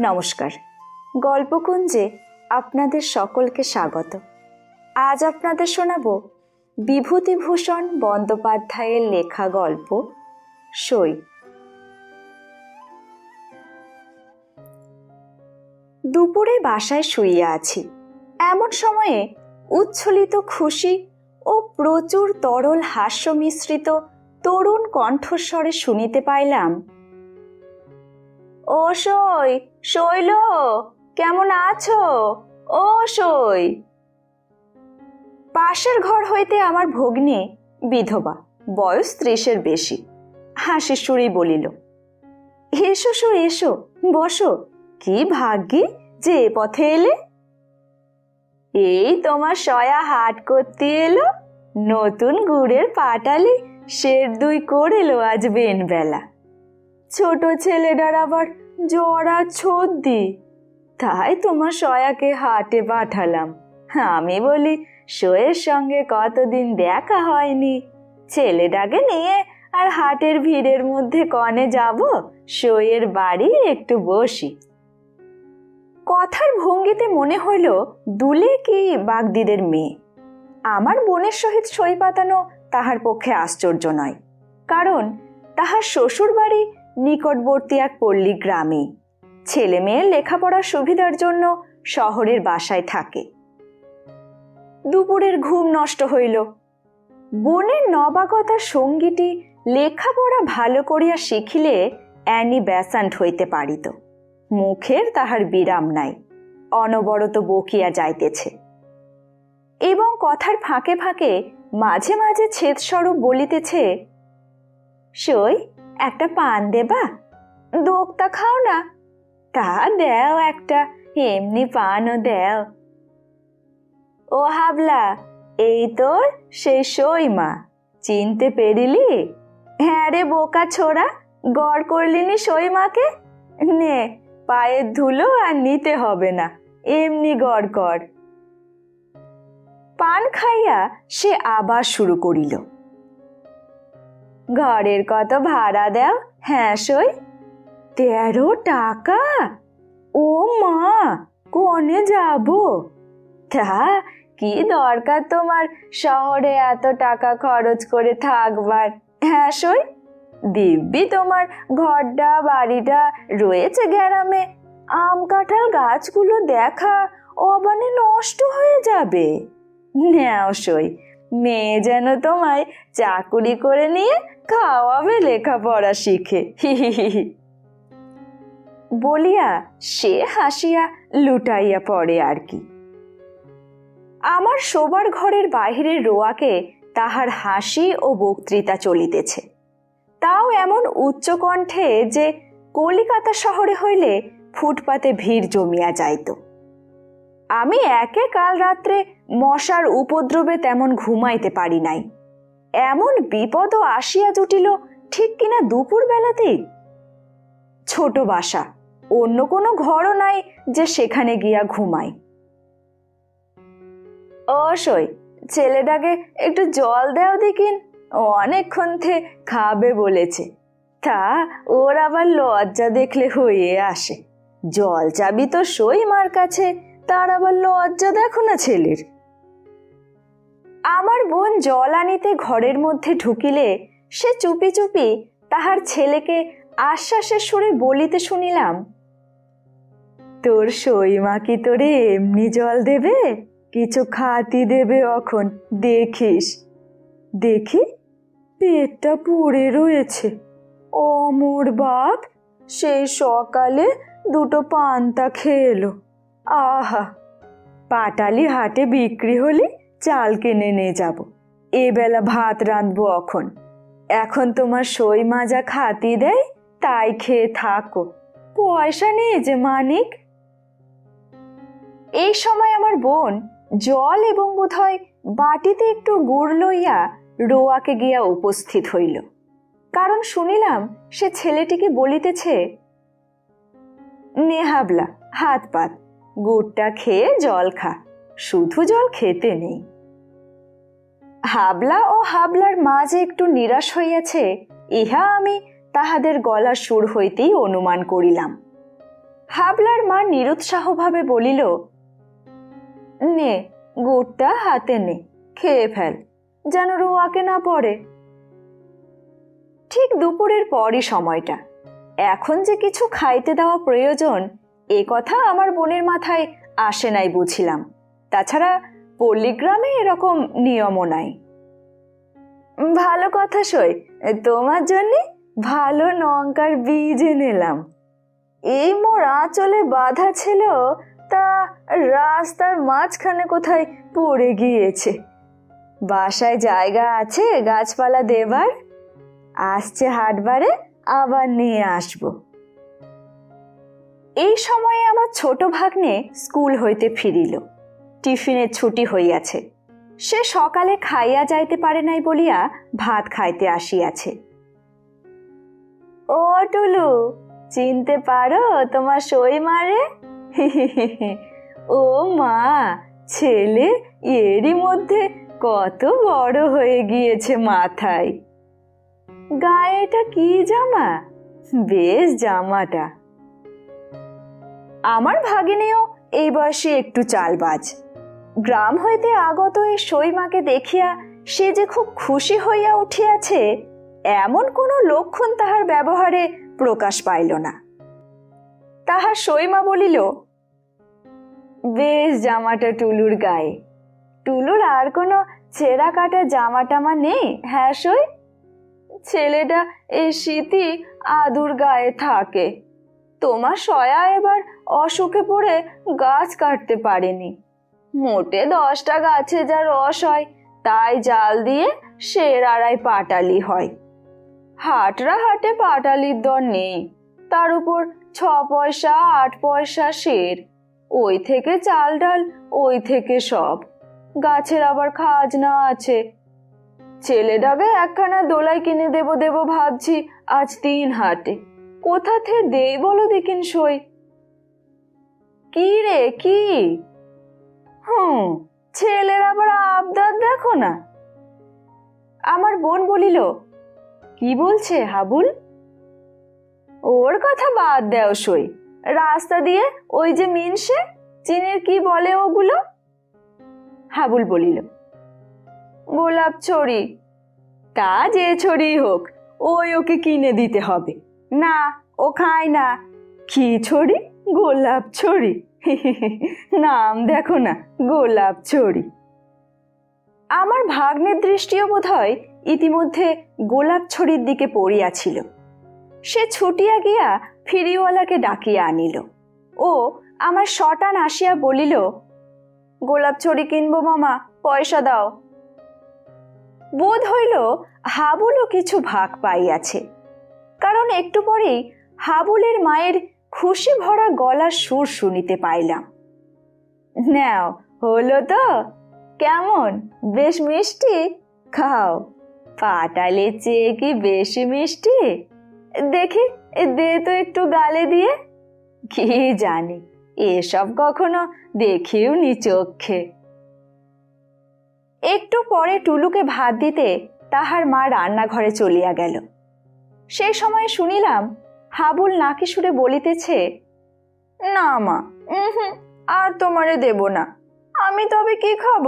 নমস্কার। গল্পকুঞ্জে আপনাদের সকলকে স্বাগত। আজ আপনাদের শোনাব বিভূতিভূষণ বন্দ্যোপাধ্যায়ের লেখা গল্প, সই। দুপুরে বাসায় শুইয়া আছি। এমন সময়ে উচ্ছ্বলিত খুশি ও প্রচুর তরল হাস্য মিশ্রিত তরুণ কণ্ঠস্বরে শুনিতে পাইলাম ও সই, শৈল, কেমন আছো? ও সই। পাশের ঘর হইতে আমার ভগ্নী, বিধবা, বয়স ত্রিশের বেশি, হাসি সুরেই বলিল, এসো সো, এসো, বসো, কি ভাগ্যি যে পথে এলে? এই তোমার সয়া হাট করতে এলো, নতুন গুড়ের পাটালি শের দুই করেলো আজ বেনবেলা। ছোট ছেলেটার আবার জড়া ছদ্দি। তাই তোমার সয়াকে হাটে পাঠালাম। আমি বলি শোয়ের সঙ্গে কতদিন দেখা হয়নি? ছেলেটাকে নিয়ে আর হাটের ভিড়ের মধ্যে কনে যাব? শোয়ের বাড়ি একটু বসি। কথার ভঙ্গিতে মনে হইল, দুলে কি বাগদিদের মেয়ে? আমার বোনের সহিত সই পাতানো তাহার পক্ষে আশ্চর্য নয়। কারণ তাহার শ্বশুর বাড়ি নিকটবর্তী এক পল্লী গ্রামে। ছেলে মেয়ের লেখাপড়ার সুবিধার জন্য শহরের বাসায় থাকে। দুপুরের ঘুম নষ্ট হইল। বোনের নবাগতা সঙ্গীটি লেখাপড়া ভালো করিয়া শিখিলে অ্যানি ব্যাসান্ট হইতে পারিত। মুখের তাহার বিরাম নাই, অনবরত বকিয়া যাইতেছে। এবং কথার ফাঁকে ফাঁকে মাঝে মাঝে ছেদস্বরূপ বলিতেছে, সই একটা পান দেবা? দোক্তা খাও না। তা দেও একটা, এমনি পানও দেও। ও হাবলা, এই তোর সেই সই মা। চিনতে পেরিলি? হ্যাঁ রে বোকা ছোড়া, গড় করলিনি সই মাকে? নে, পায়ের ধুলো আর নিতে হবে না, এমনি গড় কর। পান খাইয়া সে আবার শুরু করিল। ঘরের কত ভাড়া দেও? হ্যাঁ সই। তেরো টাকা? ও মা, কনে যাব? তা, কি দরকার তোমার? শহরে এত টাকা খরচ করে থাকবার। হ্যাঁ সই। দিব্যি তোমার ঘরটা, বাড়িটা রয়েছে গ্রামে। আম কাঁঠাল গাছগুলো দেখা অবানে নষ্ট হয়ে যাবে। নেও, সই। মেয়ে যেন তোমায় চাকুরি করে নিয়ে খাওয়াবে লেখাপড়া শিখে। বলিয়া সে হাসিয়া লুটাইয়া পড়ে আর কি। আমার শোবার ঘরের বাহিরের রোয়াকে তাহার হাসি ও বক্তৃতা চলিতেছে। তাও এমন উচ্চকণ্ঠে যে কলিকাতা শহরে হইলে ফুটপাতে ভিড় জমিয়া যাইত। আমি একে কাল রাত্রে মশার উপদ্রবে তেমন ঘুমাইতে পারি নাই। এমন বিপদও আসিয়া জুটিল ঠিক কিনা দুপুর বেলাতেই ছোট বাসা, অন্য কোনো ঘরও নাই যে সেখানে গিয়া ঘুমাই। ও সই ছেলেটাকে একটু জল দেও দেখিন অনেকক্ষণ থে খাবে বলেছে। তা ওর আবার লজ্জা দেখলে হয়ে আসে। জল চাবি তো সই মার কাছে তার আবার লজ্জা দেখো না ছেলের। আমার বোন জল আনিতে ঘরের মধ্যে ঢুকিলে, সে চুপি চুপি তাহার ছেলেকে আশ্বাসের সুরে বলিতে শুনিলাম, তোর সই মা কি তোরে এমনি জল দেবে? কিছু খাতি দেবে অখন, দেখিস। দেখি, পেটটা পড়ে রয়েছে। অমর বাপ, সেই সকালে দুটো পান্তা খেলো। আহা, পাটালি হাটে বিক্রি হলে চাল কিনে নিয়ে যাব। এবেলা ভাত রাঁধবো এখন। এখন তোমার সই মাজা খাতি দেয়, তাই খেয়ে থাকো। পয়সা নেই যে মানিক। এই সময় আমার বোন জল এবং বোধহয় বাটিতে একটু গুড় লইয়া রোয়াকে গিয়া উপস্থিত হইল। কারণ শুনিলাম সে ছেলেটিকে বলিতেছে, নেহাবলা, হাত পাত। গুড়টা খেয়ে জল খা। শুধু জল খেতে নেই। হাবলা ও হাবলার মা যে একটু নিরাশ হইয়াছে, ইহা আমি তাহাদের গলার সুর হইতেই অনুমান করিলাম। হাবলার মা নিরুৎসাহভাবে বলিল, নে, গুড়টা হাতে নে, খেয়ে ফেল, যেন রোয়াকে না পড়ে। ঠিক দুপুরের পরই সময়টা। এখন যে কিছু খাইতে দেওয়া প্রয়োজন এ কথা আমার বোনের মাথায় আসে নাই বুঝিলাম। তাছাড়া পল্লীগ্রামে এরকম নিয়মও নাই। ভালো কথা সই, তোমার জন্য ভালো লঙ্কার বীজ এনেলাম। এই মোর আঁচলে বাধা ছিল, তা রাস্তার মাঝখানে কোথায় পড়ে গিয়েছে। বাসায় জায়গা আছে, গাছপালা দেবার। আসছে হাটবারে, আবার নিয়ে আসব। এই সময়ে আমার ছোট ভাগ্নে স্কুল হইতে ফিরিল। টিফিনের ছুটি হইয়াছে। সে সকালে খাইয়া যাইতে পারে নাই বলিয়া ভাত খাইতে আসিয়াছে। ও টুলু, চিনতে পারো তোমার সই মারে? ও মা, ছেলে এরই মধ্যে কত বড় হয়ে গিয়েছে মাথায়। গায়েটা কি জামা? বেশ জামাটা। আমার ভাগিনেও এই বয়সে একটু চালবাজ গ্রাম হইতে আগত এই সইমাকে দেখিয়া সে যে খুব খুশি হইয়া উঠিয়াছে, এমন কোনো লক্ষণ তাহার ব্যবহারে প্রকাশ পাইল না। তাহার সইমা বলিল, বেশ জামাটা টুলুর গায়ে। টুলুর আর কোনো ছেঁড়া কাটা জামা টামা নেই হ্যাঁ সই? ছেলেটা এই শীতই আদুর গায়ে থাকে। তোমার সয়া এবার অসুখে পড়ে গাছ কাটতে পারেনি। মোটে দশটা গাছে যা রস হয়, তাই জাল দিয়ে শের আড়াই পাটালি হয়। হাটরা হাটে পাটালির দর নেই, তার উপর ছ পয়সা, আট পয়সা শের ওই থেকে চাল ডাল, ওই থেকে সব। গাছের আবার খাজনা আছে। ছেলেটাকে একখানা দোলাই কিনে দেব দেব ভাবছি আজ তিন হাটে। কোথা থেকে? দেই বলো দেখিন সই। কি রে, কি? হুম, ছেলের আবার আবদার দেখো না। আমার বোন বলিল, কি বলছে হাবুল? ওর কথা বাদ দেও সই। রাস্তা দিয়ে ওই যে মিনসে, চীনের কি বলে ওগুলো? হাবুল বলিল, গোলাপ ছড়ি। তা যে ছড়ি হোক, ওই ওকে কিনে দিতে হবে। না, ও খায় না। কি ছড়ি গোলাপ ছড়ি নাম দেখো না, গোলাপ ছড়ি আমার ভাগ্নের দৃষ্টিও বোধ হয় ইতিমধ্যে গোলাপ ছড়ির দিকে পড়িয়াছিল। সে ছুটিয়া গিয়া ফিরিওয়ালাকে ডাকিয়া আনিল। ও আমার শটান আসিয়া বলিল, গোলাপ ছড়ি কিনবো মামা, পয়সা দাও। বোধ হইল হাবুলও কিছু ভাগ পাইয়াছে। কারণ একটু পরেই হাবুলের মায়ের খুশি ভরা গলার সুর শুনিতে পাইলাম। নাও, হলো তো। কেমন? বেশ মিষ্টি? খাও। পাটালে চেয়ে কি বেশি মিষ্টি? দেখি, দে তো একটু গালে দিয়ে। কি জানি, এসব কখনো দেখিও নি চোখে। একটু পরে টুলুকে ভাত দিতে তাহার মা রান্নাঘরে চলিয়া গেল। সেই সময় শুনিলাম হাবুল নাকি সুরে বলিতেছে না মা উহুম, আর তোমারে দেব না আমি তবে কি খাব?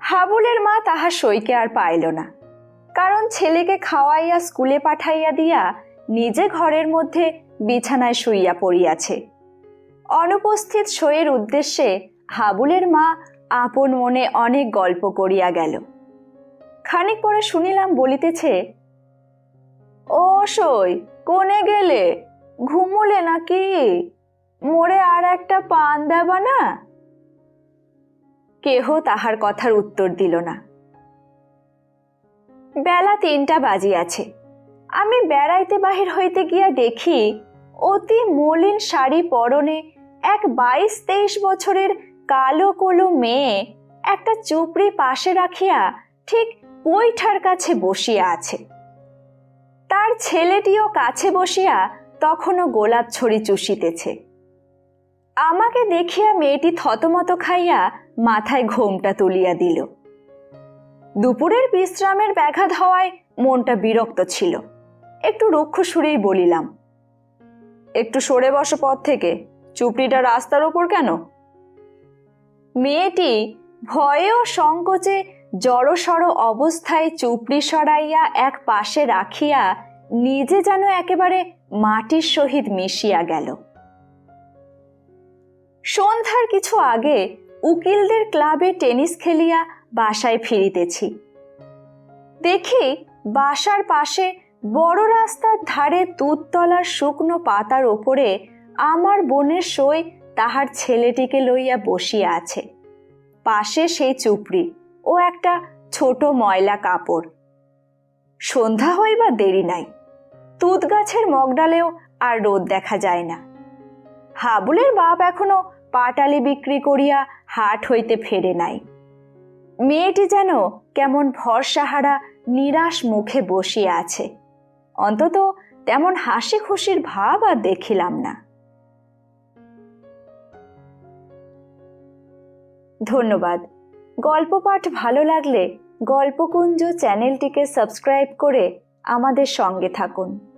হাবুলের মা তাহা সইকে আর পাইল না কারণ ছেলেকে খাওয়াইয়া স্কুলে পাঠাইয়া দিয়া নিজে ঘরের মধ্যে বিছানায় শুইয়া পড়িয়াছে। অনুপস্থিত সইয়ের উদ্দেশ্যে হাবুলের মা আপন মনে অনেক গল্প করিয়া গেল। খানিক পরে শুনিলাম বলিতেছে ও কোনে গেলে? ঘুমুলে নাকি? মোরে আর একটা পান দেবা না? কেহ তাহার কথার উত্তর দিল না। বেলা তিনটা বাজিয়াছে। আমি বেড়াইতে বাহির হইতে গিয়া দেখি, অতি মলিন শাড়ি পরনে এক বাইশ তেইশ বছরের কালো কলো মেয়ে একটা চুপড়ি পাশে রাখিয়া ঠিক বৈঠার কাছে বসিয়া আছে। তার ছেলেটিও কাছে বসিয়া তখনও গোলাপ ছড়ি চুষিতেছে। আমাকে দেখিয়া মেয়েটি থতমত খাইয়া মাথায় ঘোমটা তুলিয়া দিল। দুপুরের বিশ্রামের ব্যাঘাত হওয়ায় মনটা বিরক্ত ছিল। একটু রুক্ষ সুরেই বলিলাম, একটু সরে বসো পথ থেকে। চুপড়িটা রাস্তার ওপর কেন? মেয়েটি ভয়ে ও সংকোচে জড়সড় অবস্থায় চুপড়ি সরাইয়া এক পাশে রাখিয়া নিজে যেন একেবারে মাটির সহিত মিশিয়া গেল। সন্ধ্যার কিছু আগে উকিলদের ক্লাবে টেনিস খেলিয়া বাসায় ফিরিতেছি। দেখি বাসার পাশে বড় রাস্তার ধারে তুততলার শুকনো পাতার ওপরে আমার বোনের সই তাহার ছেলেটিকে লইয়া বসিয়া আছে। পাশে সেই চুপড়ি। ও একটা ছোট ময়লা কাপড়। সন্ধ্যা হইবা দেরি নাই তুত গাছের মগডালেও আর রোদ দেখা যায় না। হাবুলের বাপ এখনও পাটালি বিক্রি করিয়া হাট হইতে ফেরে নাই। মেয়েটি যেন কেমন ভরসাহারা, নিরাশ মুখে বসিয়া আছে। অন্তত তেমন হাসি খুশির ভাব আর দেখিলাম না। ধন্যবাদ। গল্প পাঠ ভালো লাগলে গল্পকুঞ্জ চ্যানেলটিকে সাবস্ক্রাইব করে আমাদের সঙ্গে থাকুন।